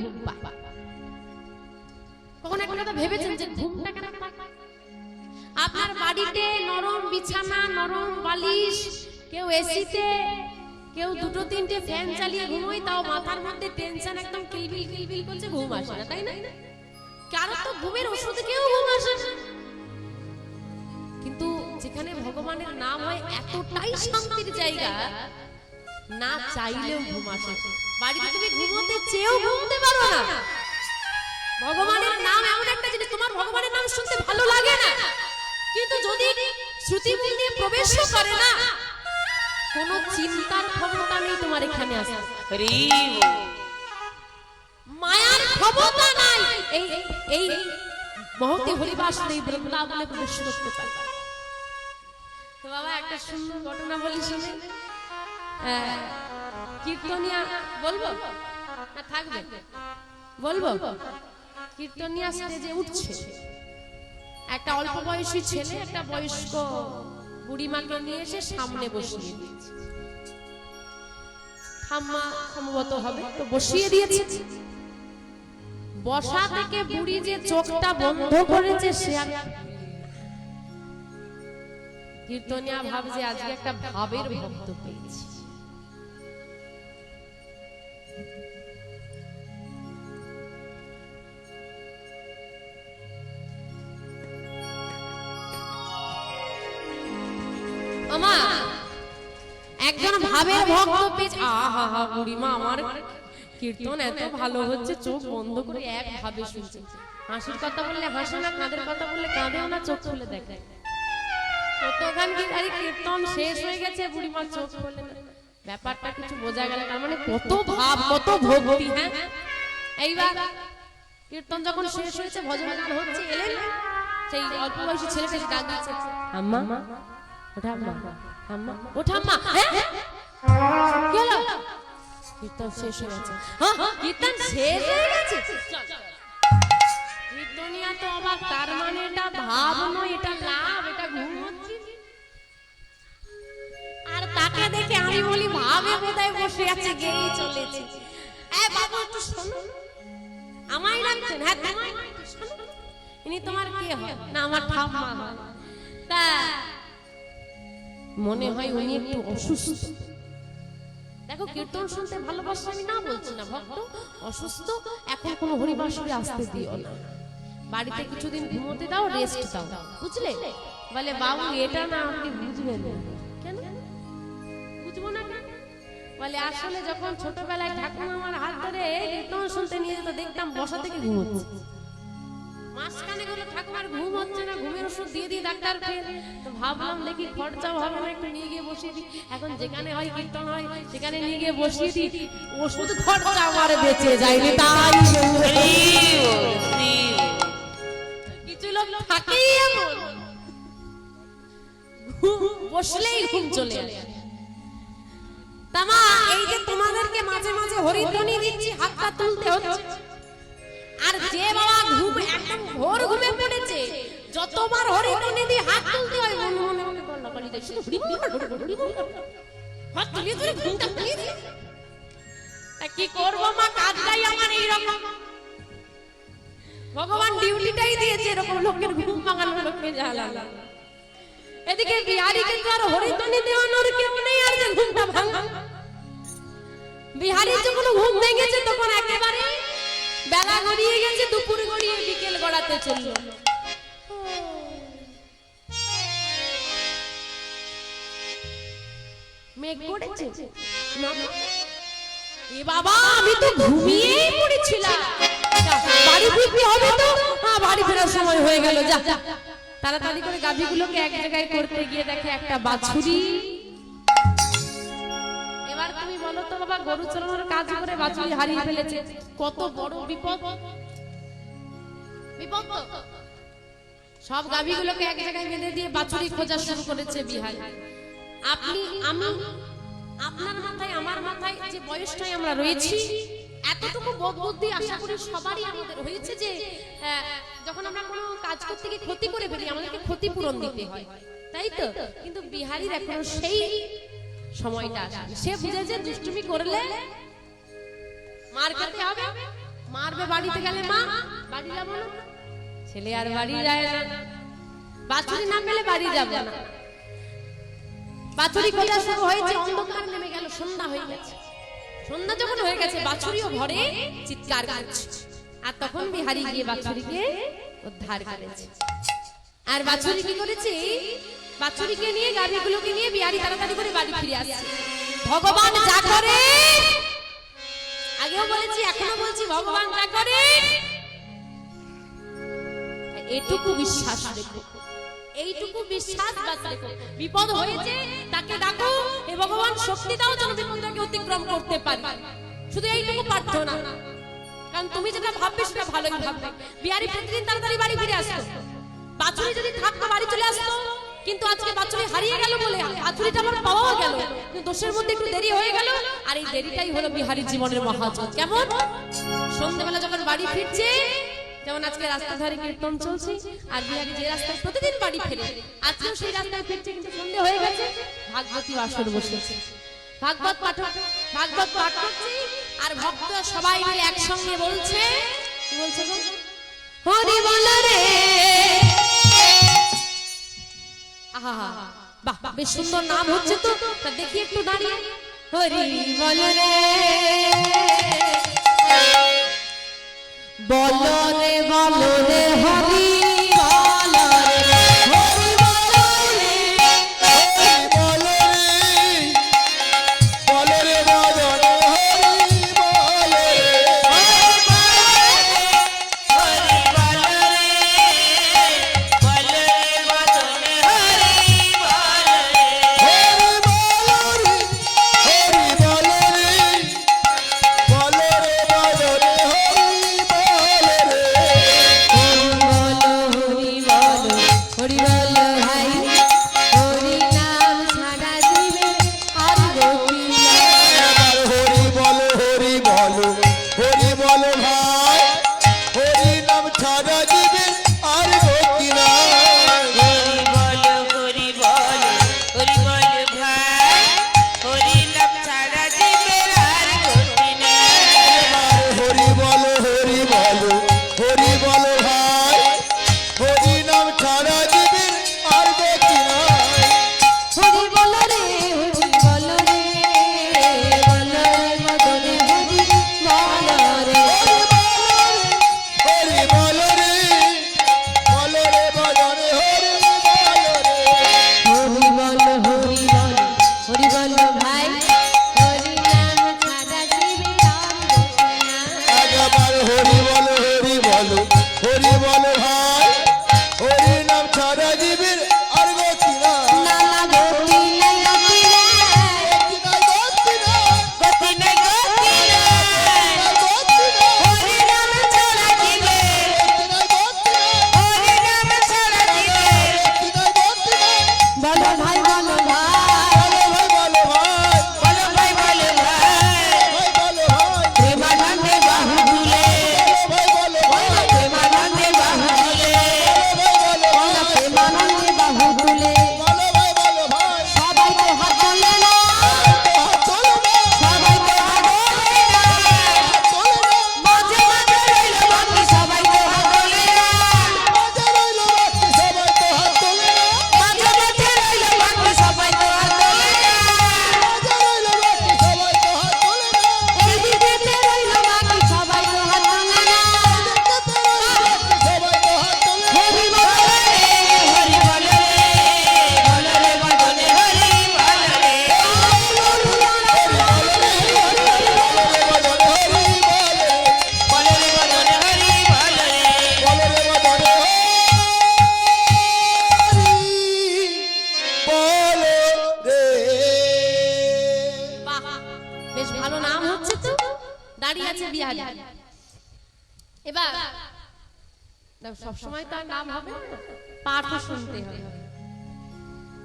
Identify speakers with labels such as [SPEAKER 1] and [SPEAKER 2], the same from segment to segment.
[SPEAKER 1] ঘুম পায় কখন একটা কথা ভেবেছেন যে ঘুমটা কেন আপনার বাড়িতে নরম বিছানা, নরম বালিশ, কেউ এসিতে, কেউ দুটো তিনটে ফ্যান চালিয়ে ঘুমোয়, তাও মাথার মধ্যে টেনশন একদম কিলবিল কিলবিল করছে, ঘুম আসে না, তাই না? কারও তো ঘুমের ওষুধ কেউ ঘুম আসে কিন্তু যেখানে ভগবানের নাম হয়, এতটাই শান্তির জায়গা, না চাইলেও ঘুম আসে বাড়িতে তুমি ঘুমোতে চেয়েও ঘুমতে পারো না। ভগবানের নাম এমন একটা জিনিস তোমার ভগবানের নাম শুনতে ভালো লাগে না। কিন্তু যদি শ্রুতি মূল দিয়ে প্রবেশ করে না কোনো চিন্তার ক্ষমতা নেই তোমার এখানে আসে মায়ার ক্ষমতা নাই। এই এই মহতি হরিবাস নেই বৃন্দাবনে প্রবেশ করতে পারে তো বাবা একটা সুন্দর ঘটনা বলি শুনে। কীর্তনিয়া বলব? থাকবে? বলব? কীর্তনিয়া স্টেজে উঠছে, একটা অল্প বয়সী ছেলে, একটা বয়স্ক বুড়িমাকে নিয়ে এসে সামনে বসিয়ে ঠাম্মা সম্ভবত হবে, তো বসিয়ে দিয়েছে। বসা থেকে বুড়ি যে চোখটা বন্ধ করেছে, সে কীর্তনিয়া ভাবছে আজকে একটা ভাবের ভক্ত পেয়েছি। আমা একজন ভাবের ভক্ত আহা হা বুড়িমা আমার কীর্তন এত ভালো হচ্ছে, চোখ বন্ধ করে এক ভাবে শুনছে। হাসির কথা বললে হাসে না, কাঁদের কথা বললে কাঁদেও না, চোখ খুলে দেখে। কতখান কি, আরে কীর্তন শেষ হয়ে গেছে চোখ খুলে ব্যাপারটা কিছু বোঝা গেল তার মানে কত ভাব, কত ভক্তি হ্যাঁ? এইবার কীর্তন যখন শেষ হয়েছে, ভজন হচ্ছে, এলেন? সেই অল্প বয়সী ছেলেটা ডাক দিচ্ছে, আম্মা কি হলো কীর্তন শেষ হয়ে গেছে হ্যাঁ কীর্তন শেষ হয়ে গেছে কীর্তনিয়া তো অবাক তার মানে এটা ভাব নয় এটা লাভ এটা ঘুম আর তাকে দেখে আমি বলি ভাবে বোধহয় বসে আছে গেয়েই চলেছে। এ বাবু একটু শোনো। আমায় লাগছেন হ্যাঁ তোমায়? ইনি তোমার কে হয়? না আমার ঠাম্মা হয়। তা মনে হয় উনি একটু অসুস্থ। দেখো, কীর্তন শুনতে ভালোবাসা আমি না বলছি না, ভক্ত। অসুস্থ, এখন কোনো হরিবাসরে আসতে দিও না। বাড়িতে কিছুদিন ঘুমোতে দাও রেস্ট দাও। বুঝলে? বলে, বাবু, এটা না আপনি বুঝবেন কেন? বুঝব না কেন? বলে, আসলে যখন ছোটবেলায় ঠাকুমা আমার হাত ধরে কীর্তন শুনতে নিয়ে যেত, দেখতাম বসা থেকে ঘুমোচ্ছে। ঘুম হচ্ছে না, ঘুমের ওষুধ দিয়ে দিয়ে ডাক্তার ভাবলাম, দেখি খরচাও হবে না একটু নিয়ে গিয়ে বসিয়ে দিই। এখন যেখানে হয় কীর্তন হয়, সেখানে নিয়ে গিয়ে বসিয়ে দিই। ওষুধ আমার বেঁচে যায়নি তাই। কিছু লোক বসলেই ঘুম চলে তামা, এই যে তোমাদেরকে মাঝে মাঝে হরিধ্বনি দিচ্ছি, হাতটা তুলতে হচ্ছে। আর যে বাবা ঘুম একদম ঘোর ঘুমে পড়েছে যতবার হরিধ্বনি দিয়ে হাত তুলতে হয় মনে মনে মনে গন্ডা পালি দেয় শুধু হরি হরি হরি। হাত তুলিয়ে তুলে ঘুমটা দিয়ে তা কি করব মা কাজটাই আমার এইরকম ভগবান ডিউটিটাই দিয়েছে এরকম লোকের ঘুম ভাঙানো লোককে জ্বালানো এদিকে বিহারিকে তো আর হরিধ্বনি দেওয়ানোর কেউ নেই আর যে ঘুমটা ভাঙা বিহারি যখন ঘুম ভেঙেছে তখন একেবারে বেলা গড়িয়ে গেছে, দুপুর গড়িয়ে বিকেল গড়াতে চলল। হ্যাঁ বাড়ি ফেরার সময় হয়ে গেল যা যা। তাড়াতাড়ি করে গাভীগুলোকে এক জায়গায় করতে গিয়ে দেখে একটা বাছুরি গরু কাজ করে বাছুরি হারিয়ে ফেলেছে। কত বড় বিপদ। বিপদ সব গাভীগুলোকে এক জায়গায় বেঁধে দিয়ে বাছুরি খোঁজা শুরু করেছে আপনি, আমি, আপনার মাথায়, আমার মাথায় যে বয়সটাই আমরা রয়েছি, এতটুকু বুদ্ধি আশা করি সবারই আমাদের হয়েছে যে যখন আমরা কোনো কাজ করতে গিয়ে ক্ষতি করে ফেলি, আমাদেরকে ক্ষতিপূরণ দিতে হয়। তাই তো? কিন্তু বিহারির এখনও সেই সময়টা সে বুঝেছে দুষ্টুমি করলে মার খেতে হবে মারবে বাড়িতে গেলে মা? বাড়ি যাব না। ছেলে আর বাড়ি যায় না। বাছুরি না পেলে বাড়ি যাবে না। বাছুরি খোঁজা শুরু হয়েছে অন্ধকার নেমে গেল সন্ধ্যা হয়ে গেছে। সন্ধ্যা যখন হয়ে গেছে বাছুরিও ঘরে চিৎকার করছে। আর তখন বিহারি গিয়ে বাছুরিকে উদ্ধার করেছে। আর বাছুরি কি করেছে? বাছুরিকে নিয়ে গাড়িগুলোকে নিয়ে বিহারি তাড়াতাড়ি করে বাড়ি ফিরে আসছে। ভগবান যা করে, আগেও বলেছি, এখনও বলছি, ভগবান যা করে। এটুকু বিশ্বাস রেখো। এইটুকু বিশ্বাস বাস রেখো। বিপদ হয়েছে, তাকে ডাকো, হে ভগবান, শক্তি দাও যেন বিপদটাকে অতিক্রম করতে পারি। শুধু এইটুকু প্রার্থনা। কারণ তুমি যেটা ভাববে সেটা ভালোই ভাববে। বিহারি প্রতিদিন তাড়াতাড়ি বাড়ি ফিরে আসতো। বাছুরি যদি থাকতো, বাড়ি চলে আসতো। কিন্তু আজকে বাছুরি হারিয়ে গেল বলে, বাছুরিটা আমার পাওয়াও গেল। কিন্তু দোষের মধ্যে একটু দেরি হয়ে গেল, আর এই দেরিটাই হলো বিহারি জীবনের মহাজন কেমন? সন্ধ্যেবেলা যখন বাড়ি ফিরছে, যেমন আজকে রাস্তা ধারে কীর্তন চলছে, আর বিহারি যে রাস্তায় প্রতিদিন বাড়ি ফেরে, আজকেও সেই রাস্তায় ফিরছে, কিন্তু সন্ধে হয়ে গেছে, ভাগবতী আসর বসেছে। ভাগবত পাঠ ভাগবত পাঠ করছে আর ভক্ত সবাই মিলে একসঙ্গে বলছে বলছে গো? হরি বেশ সুন্দর নাম হচ্ছে তো। দেখি একটু দাঁড়িয়ে। হরি বল রে। বল রে বল রে, হরি।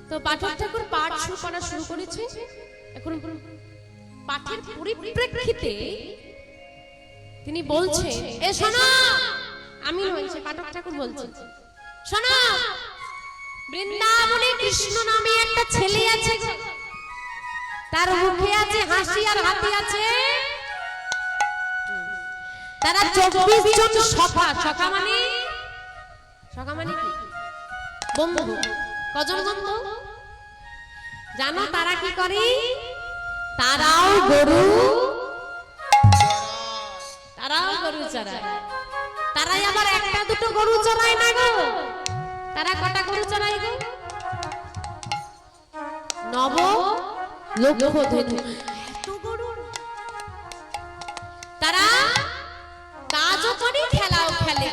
[SPEAKER 1] তো পাঠক ঠাকুর পাঠ শুরু করা শুরু করেছে। এখন পাঠের পরিপ্রেক্ষিতে তিনি বলছেন, এ শোনো আমি হয়েছে পাঠক ঠাকুর বলছে শোনো বৃন্দাবনে কৃষ্ণ নামে একটা ছেলে আছে তার মুখে আছে হাসি আর হাতে আছে। তারা চব্বিশ জন সখা সখা মানে সখা মানে কি? বন্ধু। কজন বন্ধু? জানো তারা কি করে? তারাও গরু। তারাও গরু চড়ায়। তারাই আবার একটা দুটো গরু চড়ায় না গো? তারা কটা গরু চড়ায় গো? নব লক্ষ ধনু তারা কাজও করে খেলাও খেলে।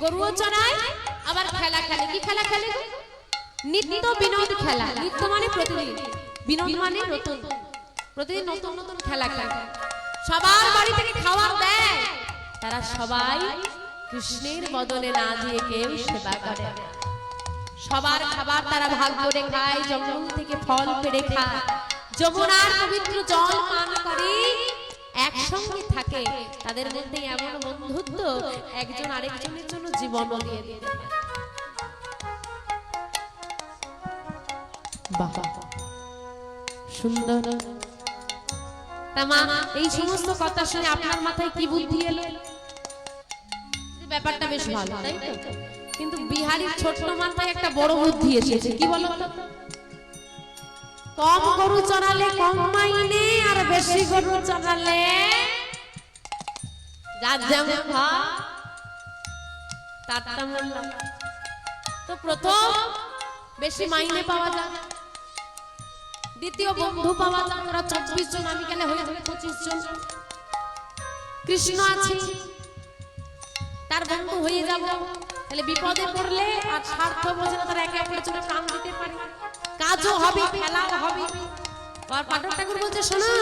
[SPEAKER 1] গরুও চড়ায় আবার খেলা খেলে। কি খেলা খেলে গো? নিত্য বিনোদ খেলা, নিত্য মানে প্রতিদিন। বিনোদ মানে নতুন। প্রতিদিন নতুন নতুন খেলা, খেলে। সবার বাড়ি থেকে খাবার দেয়। তারা সবাই কৃষ্ণের বদলে না দিয়ে কেউ সেবা করে। সবার খাবার তারা ভাগ করে খায়, জঙ্গল থেকে ফল পেড়ে খায়। যমুনার পবিত্র জল পান করে, একসঙ্গে থাকে। তাদের মধ্যে এমন বন্ধুত্ব, একজন আরেকজনের জন্য জীবন দিয়ে দিতে বাহ সুন্দর। মা এই সমস্ত কথা শুনে আপনার মাথায় কি বুদ্ধি এলো? ব্যাপারটা বেশ ভালো তাই তো? কিন্তু বিহারির ছোট্ট মাথায় একটা বড় বুদ্ধি এসেছে কি বলো কম গরু চড়ালে কম মাইনে আর বেশি গরু চড়ালে যার যেমন তার তেমন তো প্রথম বেশি মাইনে পাওয়া যায়। দ্বিতীয় বন্ধু পাওয়া যায় ওরা চব্বিশ জন, আমি গেলে হয়ে যাবে পঁচিশ জন? কৃষ্ণ আছে। তার বন্ধু হয়ে যাব। তাহলে বিপদে পড়লে আর স্বার্থ বোঝে না, তারা একে অপরের জন্য প্রাণ দিতে পারে। কাজও হবে, খেলাও হবে। আর পাঠক ঠাকুর বলছে, শোনো,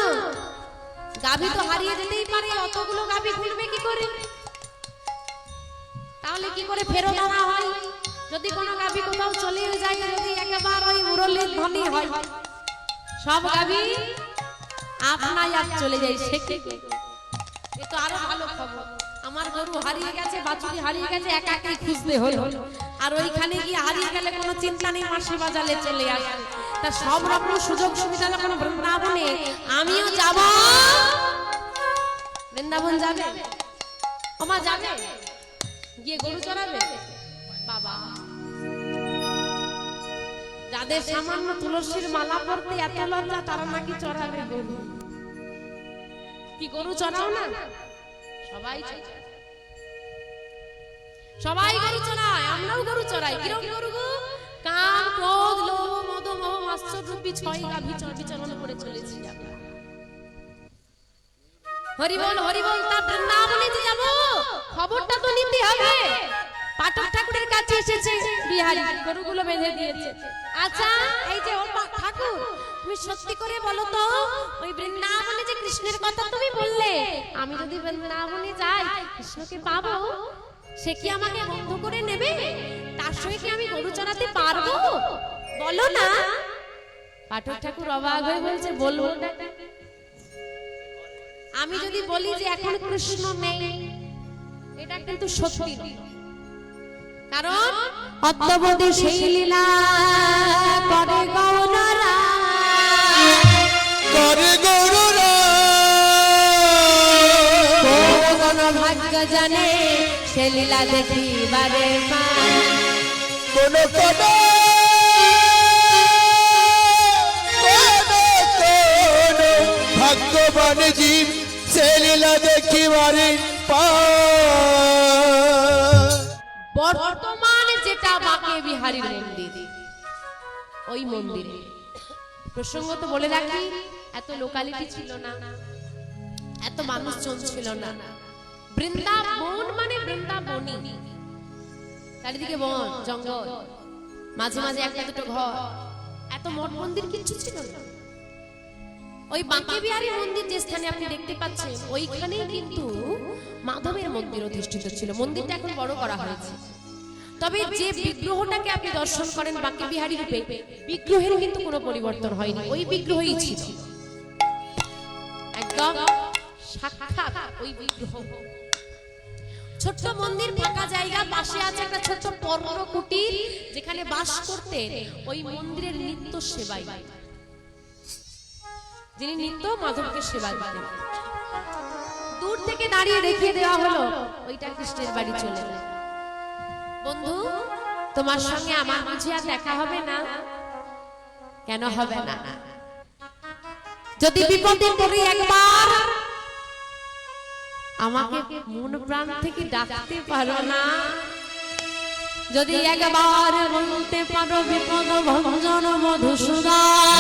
[SPEAKER 1] গাভী তো হারিয়ে যেতেই পারে, অতগুলো গাভী খুলবে কি করে? তাহলে কি করে ফেরত আনা হয়? যদি কোনো গাভী কোথাও চলে যায় যদি একেবারে ওই মুরলির ধনী হয় সব গাভী আপনাই আর চলে যায় সে কি? এ তো আরও ভালো খবর। আমার গরু হারিয়ে গেছে বাছুরি হারিয়ে গেছে একা একাই খুঁজতে হলো। আর ওইখানে গিয়ে হারিয়ে গেলে কোনো চিন্তা নেই মাসি বাজালে চলে আসে তা সব রকম সুযোগ সুবিধা যখন বৃন্দাবনে? আমিও যাব। বৃন্দাবন যাবে? ওমা যাবে? গিয়ে গরু চড়াবে? যাদের সামান্য তুলসীর মালা পরতে এত লজ্জা, তারা নাকি চড়াবে গরু। কি গরু চড়াও না? সবাই। সবাই গরু চড়ায়, আমরাও গরু চড়াই। কীরকম গরু গো? কাম ক্রোধ, লোভ, মদ, মোহ মাৎসর রূপী ছয় গাভী চর বিচরণ করে চলেছি হরি বল হরি বল, তা বৃন্দাবনে যে যাব? খবরটা তো নিতে হবে। পাঠক ঠাকুরের কাছে এসেছে, বিহারি গরুগুলো বেঁধে দিয়েছে। আচ্ছা এই যে ও ঠাকুর, তুমি সত্যি করে বলো তো, ওই বৃন্দাবনে যে কৃষ্ণের কথা তুমি বললে, আমি যদি বৃন্দাবনে যাই, কৃষ্ণকে পাবো? সে কি আমাকে বন্ধ করে নেবে? তার সঙ্গে কি আমি গরু চড়াতে পারব? বলো না। পাঠক ঠাকুর অবাক হয়ে বলছে, বলব না। আমি যদি বলি যে এখন কৃষ্ণ নেই, এটা কিন্তু সত্যি নয়। কারণ অদ্যবধি সেই লীলা করে গৌররা।
[SPEAKER 2] করে গরুরা।
[SPEAKER 1] কোন ভাগ্য জানে সে লীলা দেখিবারে
[SPEAKER 2] কোন ভাগ্যবান জীব সে লীলা দেখিবারে পায়।
[SPEAKER 1] বর্তমান যেটা বাঁকে বিহারীর মন্দির। ওই মন্দিরে। প্রসঙ্গত বলে রাখি, এত লোকালিটি ছিল না। এত মানুষজন ছিল না। বৃন্দাবন মানে বৃন্দাবনী। চারিদিকে বন, জঙ্গল। মাঝে মাঝে একটা দুটো ঘর। এত মঠ মন্দির কিচ্ছু ছিল না। ওই বাঁকে বিহারী মন্দির যে স্থানে আপনি দেখতে পাচ্ছেন, ওইখানেই কিন্তু মাধবের মন্দির অধিষ্ঠিত ছিল। মন্দিরটা এখন বড় করা হয়েছে। তবে যে বিগ্রহটাকে আপনি দর্শন করেন বাঁকে বিহারী রূপে বিগ্রহের কিন্তু কোনো পরিবর্তন হয়নি। ওই বিগ্রহই ছিল। একদম সাক্ষাৎ ওই বিগ্রহ। ছোট্ট মন্দির ফাঁকা জায়গা পাশে আছে একটা ছোট্ট কুটির যেখানে বাস করতে ওই মন্দিরের নিত্য সেবাই। যিনি নিত্য মাধবকে সেবা দিতেন। দূর থেকে দাঁড়িয়ে দেখিয়ে দেওয়া হলো ওইটা কৃষ্ণের বাড়ি চলে গেল। বন্ধু, তোমার সঙ্গে আমার বুঝি আর দেখা হবে না। কেন হবে না? যদি বিপদে পড়ি একবার, আমাকে মন প্রাণ থেকে ডাকতে পারো না। যদি একবার বলতে পারো বিপদ, ভঞ্জন, মধুসূদন।